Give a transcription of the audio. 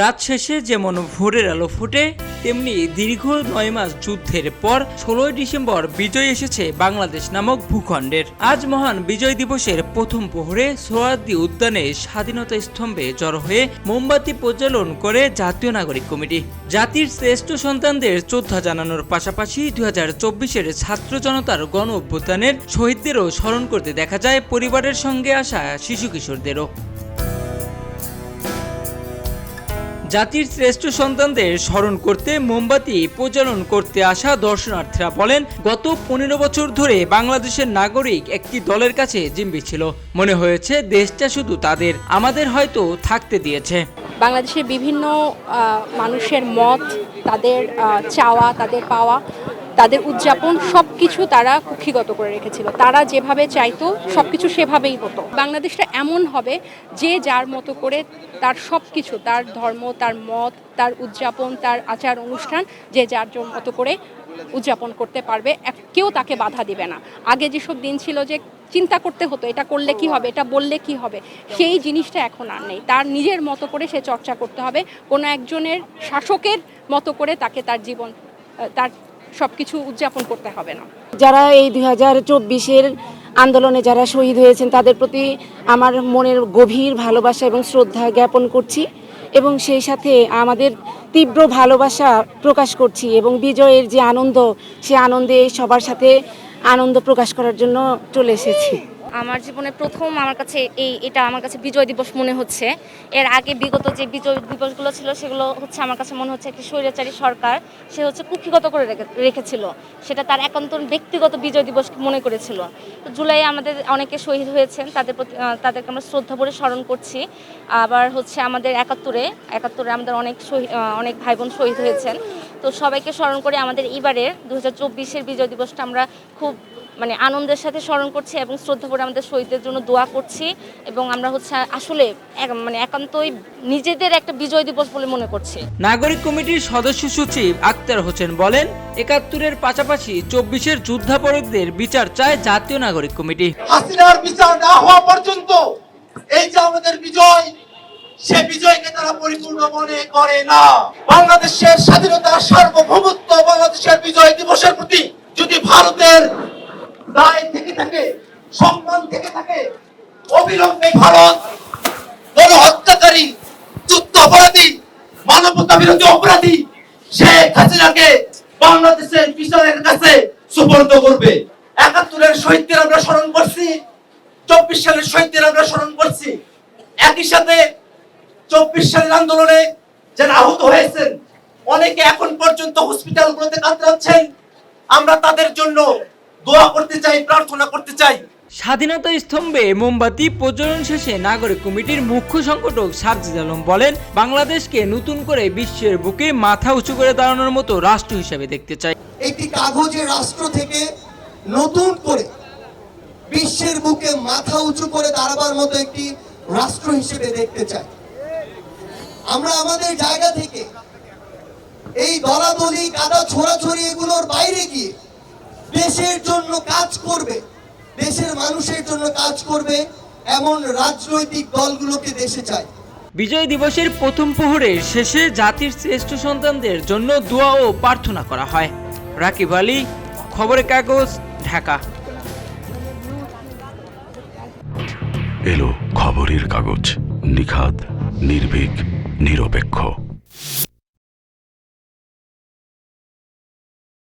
রাত শেষে যেমন ভোরের আলো ফোটে, তেমনি দীর্ঘ নয় মাস যুদ্ধের পর ষোলোই ডিসেম্বর বিজয় এসেছে বাংলাদেশ নামক ভূখণ্ডের। আজ মহান বিজয় দিবসের প্রথম প্রহরে সোহরাদ্দি উদ্যানে স্বাধীনতা স্তম্ভে জড়ো হয়ে মোমবাতি প্রজ্বলন করে জাতীয় নাগরিক কমিটি। জাতির শ্রেষ্ঠ সন্তানদের শ্রদ্ধা জানানোর পাশাপাশি দুই হাজার চব্বিশের ছাত্র জনতার গণ অভ্যুত্থানের শহীদদেরও স্মরণ করতে দেখা যায় পরিবারের সঙ্গে আসা শিশু কিশোরদেরও। জাতির শ্রেষ্ঠ সন্তানদের স্মরণ করতে মোমবাতি প্রজ্বলন করতে আসা দর্শনার্থীরা বলেন, গত পনেরো বছর ধরে বাংলাদেশের নাগরিক একটি দলের কাছে জিম্বি ছিল। মনে হয়েছে, দেশটা শুধু তাদের, আমাদের হয়তো থাকতে দিয়েছে। বাংলাদেশের বিভিন্ন মানুষের মত, তাদের চাওয়া, তাদের পাওয়া তাদের উদযাপন সব কিছু তারা কুক্ষিগত করে রেখেছিল। তারা যেভাবে চাইতো সব কিছু সেভাবেই হতো। বাংলাদেশটা এমন হবে যে যার মতো করে তার সব কিছু তার ধর্ম, তার মত, তার উদযাপন, তার আচার অনুষ্ঠান যে যার মতো করে উদযাপন করতে পারবে কেউ তাকে বাধা দিবে না। আগে যেসব দিন ছিল যে চিন্তা করতে হতো, এটা করলে কি হবে, এটা বললে কি হবে, সেই জিনিসটা এখন আর নেই। তার নিজের মতো করে সে চর্চা করতে হবে, কোনো একজনের শাসকের মতো করে তাকে তার জীবন তার সব কিছু উদযাপন করতে হবে না। যারা এই দুই হাজার চব্বিশের আন্দোলনে যারা শহীদ হয়েছেন, তাদের প্রতি আমার মনের গভীর ভালোবাসা এবং শ্রদ্ধা জ্ঞাপন করছি এবং সেই সাথে আমাদের তীব্র ভালোবাসা প্রকাশ করছি এবং বিজয়ের যে আনন্দ, সে আনন্দে সবার সাথে আনন্দ প্রকাশ করার জন্য চলে এসেছি। আমার জীবনে প্রথম আমার কাছে এই, এটা আমার কাছে বিজয় দিবস মনে হচ্ছে। এর আগে বিগত যে বিজয় দিবসগুলো ছিল, সেগুলো হচ্ছে আমার কাছে মনে হচ্ছে একটি স্বৈরাচারী সরকার। সে হচ্ছে কুক্ষিগত করে রেখে- রেখেছিল। সেটা তার একান্ত ব্যক্তিগত বিজয় দিবস মনে করেছিল। তো জুলাই আমাদের অনেকে শহীদ হয়েছেন, তাদের প্রতি তাদেরকে আমরা শ্রদ্ধা ভরে স্মরণ করছি। আবার হচ্ছে আমাদের একাত্তরে একাত্তরে আমাদের অনেক শহীদ অনেক ভাই বোন শহীদ হয়েছেন। তো সবাইকে স্মরণ করে আমাদের এবারের দু হাজার চব্বিশের বিজয় দিবসটা আমরা খুব মানে আনন্দের সাথে স্মরণ করছি এবং শ্রদ্ধা করে আমাদের শহীদদের জন্য দোয়া করছি এবং আমরা হচ্ছে আসলে এক- মানে একান্তই নিজেদের একটা বিজয় দিবস বলে মনে করছি। নাগরিক কমিটির সদস্য সচিব আক্তার হোসেন বলেন একাত্তরের পাশাপাশি চব্বিশের যুদ্ধাপরাধীদের বিচার চায় জাতীয় নাগরিক কমিটি। হাসিনার বিচার না হওয়া পর্যন্ত এই যে আমাদের বিজয় সে বিজয়কে তারা পরিপূর্ণ মনে করে না। বাংলাদেশের স্বাধীনতা সার্বভৌমত্ব বাংলাদেশের বিজয় দিবসের প্রতি যদি ভারতের দায় থেকে থাকে সম্মান থেকে থাকে অবিলম্বে ভারত বড় হত্যাকারী যুদ্ধ অপরাধী, মানবতা বিরোধী অপরাধী শেখ হাসিনাকে বাংলাদেশের বিচারের কাছে সুপর্দ করবে। একাত্তরের শহীদদের আমরা স্মরণ করছি, চব্বিশ সালের শহীদদের আমরা স্মরণ করছি। একই সাথে চব্বিশ সালের আন্দোলনে যারা আহত হয়েছেন, অনেকে এখন পর্যন্ত হসপিটালগুলোতে কাতরাচ্ছেন। আমরা তাদের জন্য দোয়া করতে চাই, প্রার্থনা করতে চাই। স্বাধীনতা স্তম্ভে মোমবাতি প্রজ্বলন শেষে নাগরিক কমিটির মুখ্য সংগঠক সার্জিদ আলম বলেন, বাংলাদেশকে নতুন করে বিশ্বের বুকে মাথা উঁচু করে দাঁড়ানোর মতো রাষ্ট্র হিসেবে দেখতে চাই। একটি কাগজের রাষ্ট্র থেকে নতুন করে বিশ্বের বুকে মাথা উঁচু করে দাঁড়াবার মতো একটি রাষ্ট্র হিসেবে দেখতে চাই। আমরা আমাদের জায়গা থেকে এই দলাদলি, কাদা ছোড়াছড়ি এগুলোর বাইরে গিয়ে দেশের জন্য কাজ করবে দেশের মানুষের জন্য কাজ করবে এমন রাজনৈতিক দলগুলোকে দেশে চাই। বিজয় দিবসের প্রথম প্রহরের শেষে জাতির শ্রেষ্ঠ সন্তানদের জন্য দোয়া ও প্রার্থনা করা হয়। রাকিব আলী খবরের কাগজ ঢাকা। এলো খবরের কাগজ নিখাত নির্ভীক নিরপেক্ষ।